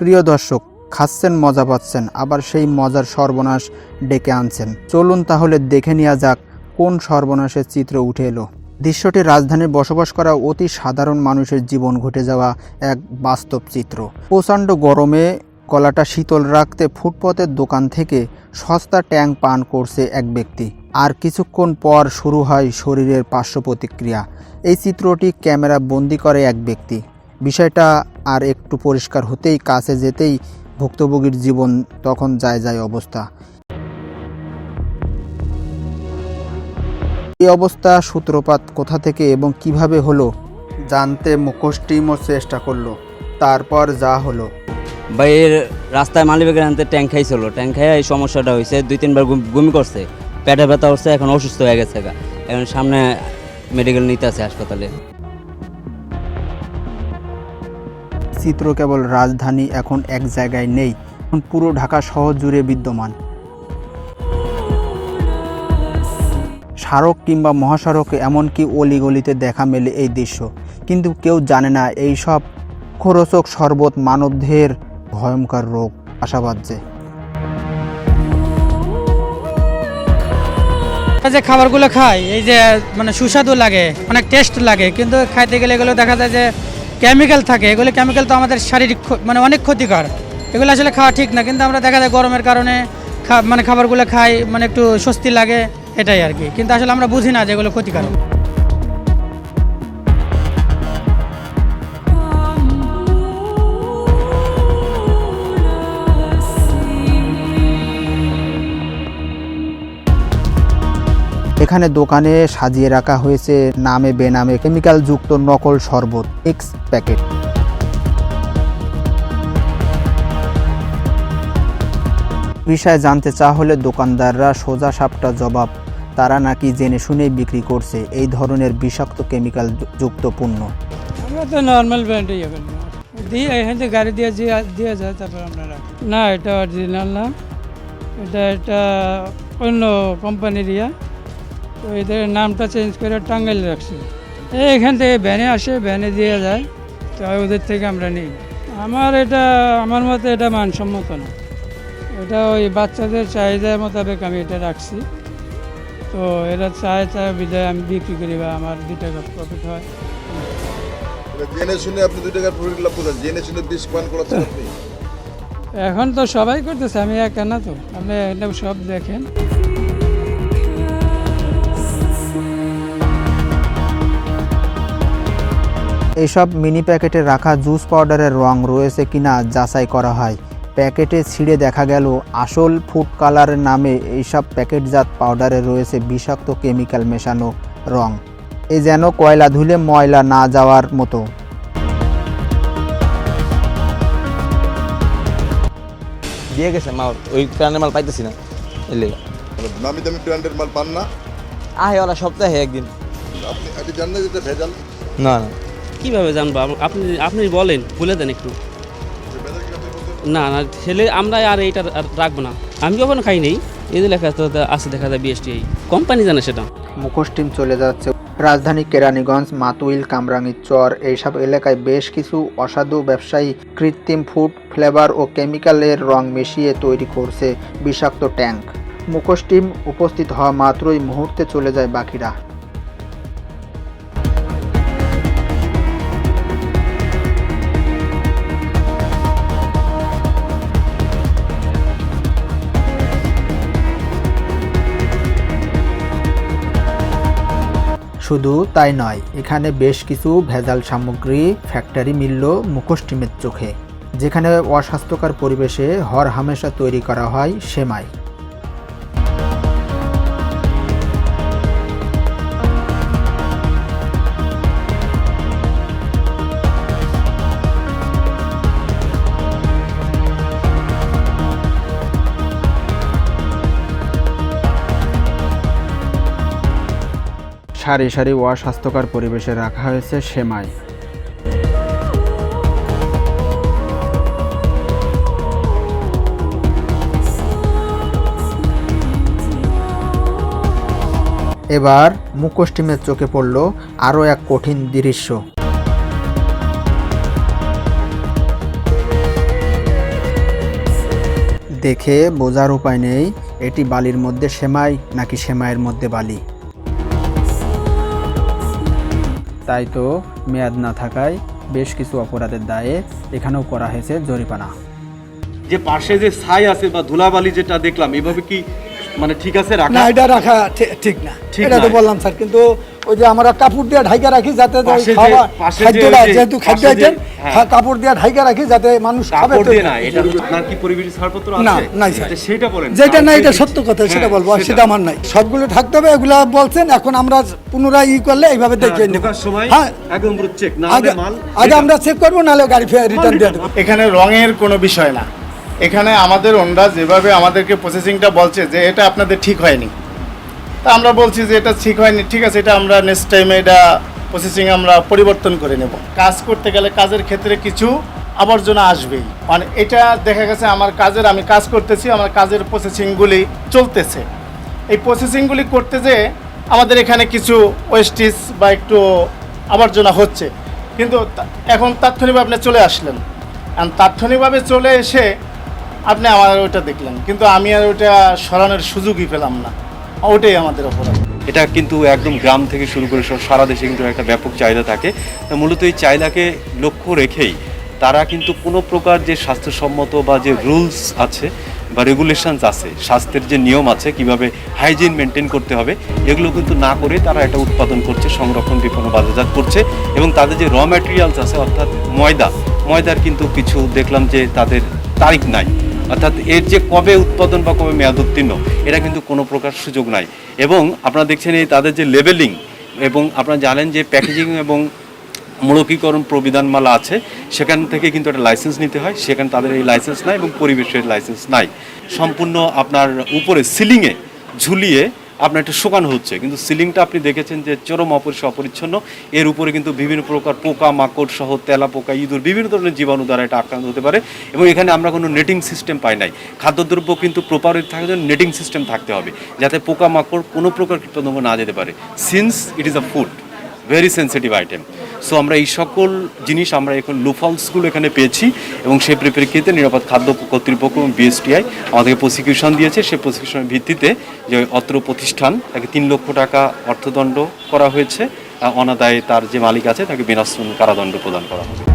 প্রিয় দর্শক, খাচ্ছেন, মজা পাচ্ছেন, আবার সেই মজার সর্বনাশ ডেকে আনছেন। চলুন তাহলে দেখে নেওয়া যাক কোন সর্বনাশের চিত্র উঠে এলো। দৃশ্যটি রাজধানীর বসবাস করা অতি সাধারণ মানুষের জীবন ঘটে যাওয়া এক বাস্তব চিত্র। প্রচণ্ড গরমে গলাটা শীতল রাখতে ফুটপথের দোকান থেকে সস্তা ট্যাং পান করছে এক ব্যক্তি। আর কিছুক্ষণ পর শুরু হয় শরীরের পার্শ্ব প্রতিক্রিয়া এই চিত্রটি ক্যামেরা বন্দি করে এক ব্যক্তি। বিষয়টা আর একটু পরিষ্কার হতেই, কাছে যেতেই ভুক্তভোগীর জীবন তখন যায় যায় অবস্থা। এই অবস্থা, সূত্রপাত কোথা থেকে এবং কীভাবে হলো, জানতে মুখোশ টিমও চেষ্টা করল। তারপর যা হলো। ভাই, এর রাস্তায় মালিবাগের আনতে ট্যাঙ্ক খাইছিল। ট্যাঙ্ক খাইয়া এই সমস্যাটা হয়েছে দুই তিনবার বমি করছে। পেটে ব্যথা হচ্ছে, এখন অসুস্থ হয়ে গেছে। এখন সামনে মেডিকেল নিতে আছে হাসপাতালে। চিত্র কেবল রাজধানী এখন এক জায়গায় নেই, এখন পুরো ঢাকা শহর জুড়ে বিদ্যমান। সড়ক কিংবা মহাসড়কে এমনকি অলিগলিতে দেখা মেলে এই দৃশ্য। কিন্তু কেউ জানে না এই সব খরচক শরবত মানবদেহের ভয়ঙ্কর রোগ, আশাবাদ যে। যে খাবারগুলো খাই, এই যে মানে সুস্বাদু লাগে, অনেক টেস্ট লাগে, কিন্তু খাইতে গেলে এগুলো দেখা যায় যে কেমিক্যাল থাকে, এগুলো কেমিক্যাল তো আমাদের শারীরিক মানে অনেক ক্ষতিকর। এগুলো আসলে খাওয়া ঠিক না, কিন্তু আমরা দেখা যায় গরমের কারণে মানে খাবারগুলো খাই মানে একটু স্বস্তি লাগে, এটাই আর কি। কিন্তু আসলে আমরা বুঝি না যে এগুলো ক্ষতিকারক। এখানে দোকানে সাজিয়ে রাখা হয়েছে নামে বেনামে কেমিক্যাল যুক্ত নকল শরবত এক্স প্যাকেট বিষয়ে জানতে চাওয়া হলে দোকানদাররা সোজা সাপটা জবাব, তারা নাকি জেনে শুনেই বিক্রি করছে, এই ধরনের বিষাক্ত কেমিক্যাল যুক্ত পণ্য। আমরা তো নর্মাল ব্র্যান্ডই ইয়ে করি দিয়ে এখান থেকে গাড়ি দিয়ে দিয়ে যায়, তারপর রাখি। না, এটা অরিজিনাল না। এটা এটা অন্য কোম্পানির ইয়া। তো এদের নামটা চেঞ্জ করে টাঙ্গাইল রাখছি। এই এখান থেকে ভ্যানে আসে ভ্যানে দিয়ে যায় তো ওদের থেকে আমরা নিই। আমার এটা আমার মতে এটা মানসম্মত না। এটা ওই বাচ্চাদের চাহিদা মোতাবেক আমি এটা রাখছি। তো এরা চায় চায় বিদায় আমি বিক্রি করি বা আমার দু টাকা প্রফিট হয়। জেনে শুনে আপনি দুই টাকার প্রফিট লাভ করেন জেনে শুনে বিষ পান করাচ্ছেন আপনি? এখন তো সবাই করতেছে আমি একা না তো। আপনি সব দেখেন। এইসব মিনি প্যাকেটে রাখা জুস পাউডারের রং রয়েছে কিনা যাচাই করা হয়। প্যাকেটে ছিঁড়ে দেখা গেল আসল ফুড কালারের নামে এইসব প্যাকেটজাত পাউডারে রয়েছে বিষাক্ত কেমিক্যাল মেশানো রং। এ যেন কয়লা ধুলে ময়লা না যাওয়ার মতো। দিয়ে গেছে মাল ওই কারণে মাল পাইতেছি না। এর লেগে। নামি দামি ব্র্যান্ডের মাল পান না? আহে ওরা সপ্তাহে একদিন। আপনি আপনি জানেন যে ভেজাল। না না। কীভাবে জানব? আপনি আপনি বলেন, বলে দেন একটু। না না, ছেলে, আমরা আর এইটা রাখব না। আমি কখনো খাই নেই। যে লেখা আছে দেখা যায় বিএসটি কোম্পানি জানে সেটা। মুখোশ টিম চলে যাচ্ছে। রাজধানী কেরানীগঞ্জ, মাতুইল কামরাঙ্গীর চর, এইসব এলাকায় বেশ কিছু অসাধু ব্যবসায়ী কৃত্রিম ফুড, ফ্লেভার ও কেমিক্যালের রং মিশিয়ে তৈরি করছে বিষাক্ত ট্যাঙ্ক। মুখোশ টিম উপস্থিত হওয়া মাত্রই মুহূর্তে চলে যায় বাকিরা। শুধু তাই নয়, এখানে বেশ কিছু ভেজাল সামগ্রী, ফ্যাক্টরি মিলল মুখোশ টিমের চোখে, যেখানে অস্বাস্থ্যকর পরিবেশে হর হামেশা তৈরি করা হয় সেমাই। সারি সারি অস্বাস্থ্যকর পরিবেশে রাখা হয়েছে সেমাই। এবার মুখোশ টিমের চোখে পড়ল আরও এক কঠিন দৃশ্য। দেখে বোঝার উপায় নেই, এটি বালির মধ্যে সেমাই নাকি সেমাইয়ের মধ্যে বালি। তাই তো মেয়াদ না থাকায় বেশ কিছু অপরাধের দায়ে এখানেও করা হয়েছে জরিমানা। যে পাশে যে ছাই আছে বা ধুলাবালি যেটা দেখলাম, এভাবে কি মানে ঠিক আছে রাখা? না এটা রাখা ঠিক না। ঠিক এটা তো বললাম স্যার কিন্তু ওই যে আমরা কাপড় দিয়ে ঢাইকা রাখি যাতে ওই খাওয়া খাদ্যটা যেহেতু খাদ্য আইটেম হ্যাঁ। কাপড় দিয়ে ঢাইকা রাখি যাতে মানুষ খাবে তো- না এটা আপনার কি পরিবেশ ছাড়পত্র আছে? না, নাই স্যার। সেটা বলেন। যেটা না এটা সত্য কথা সেটা হ্যাঁ, বলব আর সেটা। আমার নাই। সবগুলো থাকতে হবে এগুলা বলছেন এখন আমরা পুনরায় ই করলে এইভাবে হ্যাঁ, দেখে নেব। সময় হ্যাঁ। একদম পুরো চেক না আগে মাল আগে আমরা চেক করব নাহলে গাড়ি ফেয়ার রিটার্ন দিয়ে দেবো। এখানে রঙের কোনো বিষয় না। এখানে আমাদের ওনরা যেভাবে আমাদেরকে প্রসেসিংটা বলছে যে এটা আপনাদের ঠিক হয়নি। তা আমরা বলছি যে এটা ঠিক হয়নি, ঠিক আছে, এটা আমরা নেক্সট টাইমে এটা প্রসেসিং আমরা পরিবর্তন করে নেব। কাজ করতে গেলে কাজের ক্ষেত্রে কিছু আবর্জনা আসবেই। মানে এটা দেখা গেছে আমার কাজের, আমি কাজ করতেছি, আমার কাজের প্রসেসিংগুলি চলতেছে। এই প্রসেসিংগুলি করতে যে আমাদের এখানে কিছু ওয়েস্টিস বা একটু আবর্জনা হচ্ছে। কিন্তু এখন তাৎক্ষণিকভাবে আপনি চলে আসলেন। আর তাৎক্ষণিকভাবে চলে এসে আপনি আমার ওটা দেখলেন, কিন্তু আমি আর ওটা সরানোর সুযোগই পেলাম না। ওটাই আমাদের অপরাধ। এটা কিন্তু একদম গ্রাম থেকে শুরু করে সব সারা দেশে কিন্তু একটা ব্যাপক চাহিদা থাকে। মূলত এই চাহিদাকে লক্ষ্য রেখেই তারা কিন্তু কোনো প্রকার যে স্বাস্থ্যসম্মত বা যে রুলস আছে বা রেগুলেশনস আছে, স্বাস্থ্যের যে নিয়ম আছে, কীভাবে হাইজিন মেনটেন করতে হবে, এগুলো কিন্তু না করে তারা এটা উৎপাদন করছে, সংরক্ষণ বিপণন বাজারজাত করছে এবং তাদের যে র ম্যাটেরিয়ালস আছে, অর্থাৎ ময়দা, ময়দার কিন্তু কিছু দেখলাম যে তাদের তারিখ নাই। অর্থাৎ এর যে কবে উৎপাদন বা কবে মেয়াদ উত্তীর্ণ, এটা কিন্তু কোনো প্রকার সুযোগ নাই। এবং আপনারা দেখছেন এই তাদের যে লেবেলিং এবং আপনারা জানেন যে প্যাকেজিং এবং মূলকীকরণ প্রবিধানমালা আছে, সেখান থেকে কিন্তু একটা লাইসেন্স নিতে হয়। সেখানে তাদের এই লাইসেন্স নাই এবং পরিবেশের লাইসেন্স নাই। সম্পূর্ণ আপনার উপরে সিলিংয়ে ঝুলিয়ে আপনার একটু শুকানো হচ্ছে, কিন্তু সিলিংটা আপনি দেখেছেন যে চরম অপরিষ্কার অপরিচ্ছন্ন। এর উপরে কিন্তু বিভিন্ন প্রকার পোকা, মাকড় সহ তেলা পোকা, ইঁদুর, বিভিন্ন ধরনের জীবাণু দ্বারা এটা আক্রান্ত হতে পারে এবং এখানে আমরা কোনো নেটিং সিস্টেম পাই নাই। খাদ্যদ্রব্য কিন্তু প্রপার থাকার জন্য নেটিং সিস্টেম থাকতে হবে, যাতে পোকা, মাকড় কোনো প্রকার কীটপতঙ্গ না যেতে পারে। Since it is a food very sensitive item so আমরা এই সকল জিনিস আমরা এখন লুফলসগুলো এখানে পেয়েছি এবং সেই পরিপ্রেক্ষিতে নিরাপদ খাদ্য কর্তৃপক্ষ এবং বিএসটিআই আমাদেরকে প্রসিকিউশন দিয়েছে। সেই প্রসিকিউশনের ভিত্তিতে যে অত্র প্রতিষ্ঠান তাকে তিন লক্ষ টাকা অর্থদণ্ড করা হয়েছে। অনাদায়ে তার যে মালিক আছে তাকে বিনাশ্রম কারাদণ্ড প্রদান করা হবে।